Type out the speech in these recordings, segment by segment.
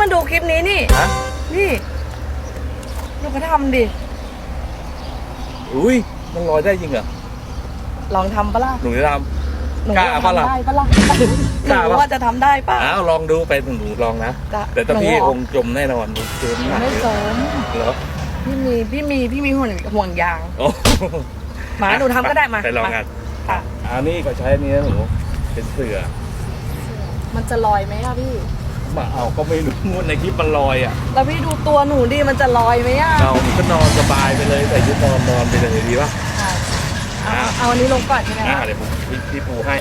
มาดูคลิปนี้นี่ ฮะนี่ดูเขาทำดิ อุ้ยมันลอยได้จริงเหรอลองทำปะล่ะหนูจะท หนูกล้าว่าปะล่ะทำได้ปะล่ะหกล้านูปะว่าจะทำได้ปะำอ้าวลองดูไปหนูลองนะจ้ะแต่ถ้าหนูพี่เหรอคงจมแน่นอนเจอหนักไม่เลยสมเหรอพี่มีพี่มีพี่มีห่วงห่วงยาง โอ้หมาหนูทำก็ได้มาไปลองกันค่ะ อันนี้ก็ใช้อันนี้นะหนูเป็นเสือมันจะลอยไหมอะพี่ มาเอาก็ไม่รู้ในคลิปมันลอยอะแล้วพี่ดูตัวหนูดิมันจะลอยไหมอะเราก็นอนสบายไปเลยใส่ชุดนอนนอนไปเลยดีป่ะค่ะเอาเอาอันนี้ลงก่อนใช่ไหมอ่าคะเดี๋ยวผมพี่พี่ปูให้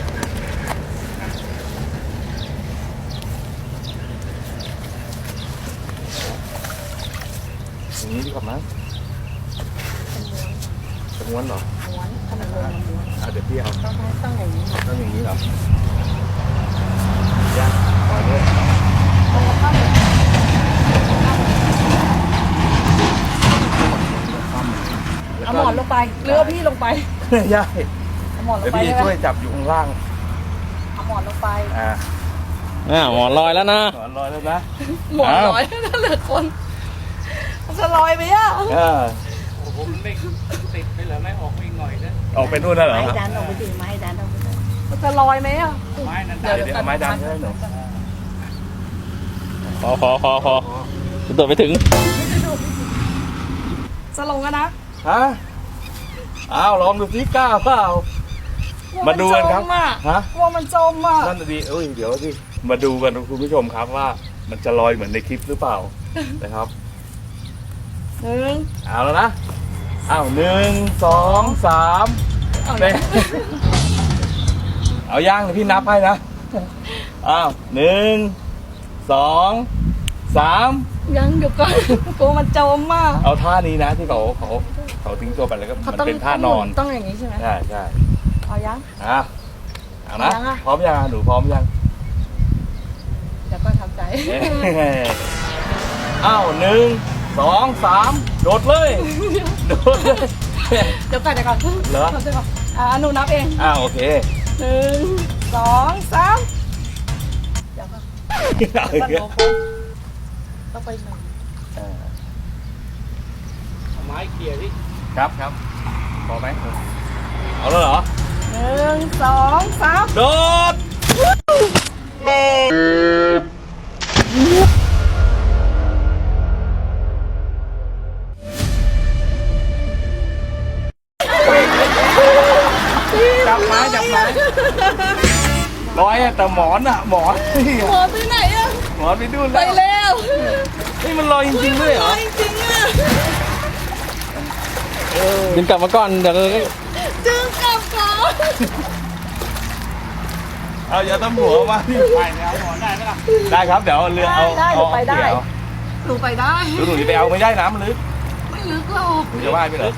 อย่างนี้ดีกว่ามั้งจะม้วนเหรอม้วนขนาดลงมาม้วนอะเดี๋ยวพี่เอาต้องต้องอย่างนี้ต้องอย่างนี้เหรอย่างปล่อยด้วย ต้องกระพับเลย เอาหมอนลงไปเรือพี่ลงไปย่าเอาหมอนลเดี๋ยงวไปพี่ใช่ช่ไหวมยจับอยู่ข้างล่างเอาหมอนลงไปอ่าอ่าหมอนลอยแล้วนะสอนลอยแล้วนะ หมอนลอยนั่นเหลือคนมันจะลอยไหมอะอ่าผมไม่ติดไปเหรอไม่ออกอีกหน่อยนะออกไปนู่นแล้วเหรอไม้ดันออกไปถึงไม้ดันออกไปถึงมันจะลอยไหมอะ ไม้นั้นเดี๋ยวเดี๋ยวเอาไม้ดันให้หนูขอขอขอขอตัวไปถึงจะลงกันนะ ฮะอ้าวลองดูสิกล้าเปล่า มาดูกันครับกลัวมันจมอะฮะ กลัวมันจมอะนั่นน่ะดีเอ้ยเดี๋ยวสิมาดูกันคุณผู้ชมครับว่า มันจะลอยเหมือนในคลิปหรือเปล่า นะครับหนึ่งเอาแล้วนะอ้าวหนึ่งสองสามเอาเน่เอาย่างเดี๋ยวพี่นับให้นะอ้าวหนึ่งสอง สามยังเดี๋ยวก่อนกลัวมันจมอะเอาท่านี้นะที่เขาเขาเขาทิ้งตัวไปแล้วก็เขามันต้องเป็นท่านอนต้องอย่างนี้ใช่ไหมใช่ใช่เอายังอะเอานะยังอะพร้อมยังอะหนูพร้อมยังเดี๋ยวก็ทำใจเอ้ยอ้าวหนึ่งสองสามโดดเลยโดดเลยเดี๋ยวก่อนเดี๋ยวก่อนเหรอดี๋ยวก่อนอ่าหนูนับเองอ้าวโอเคหนึ่งสองสามเดี๋ยวก่อนเอาเดี๋อียว กก่อนแล้วต้องไปหนึ่งอ่าไม้เขี่ยที่ครับครับพอไหมเอาแล้วเหรอหนึ่งสองสามโดดจับไม้จับไม้ร้อยอะแต่หมอนอะหมอนหมอไปไหนอะหมอนไปดูนไปแล้วแล้วนี่มันลอยจริงๆด้วยเหรอไปจริงอะบินกลับมาก่อนเดี๋ยวจึงกลับก่อนเอาอย่าตำหัวมาพี่ไปแล้วหมอนได้ไหมล่ะได้ครับเดี๋ยวเอาเรือเอาได้หนูเอาไปได้เกี่ยวหนูไปได้หนูหนูจะไปเอาไม่ได้น้ำมันลึกไม่ลึกหรอกหนูจะว่ายไปเหรอ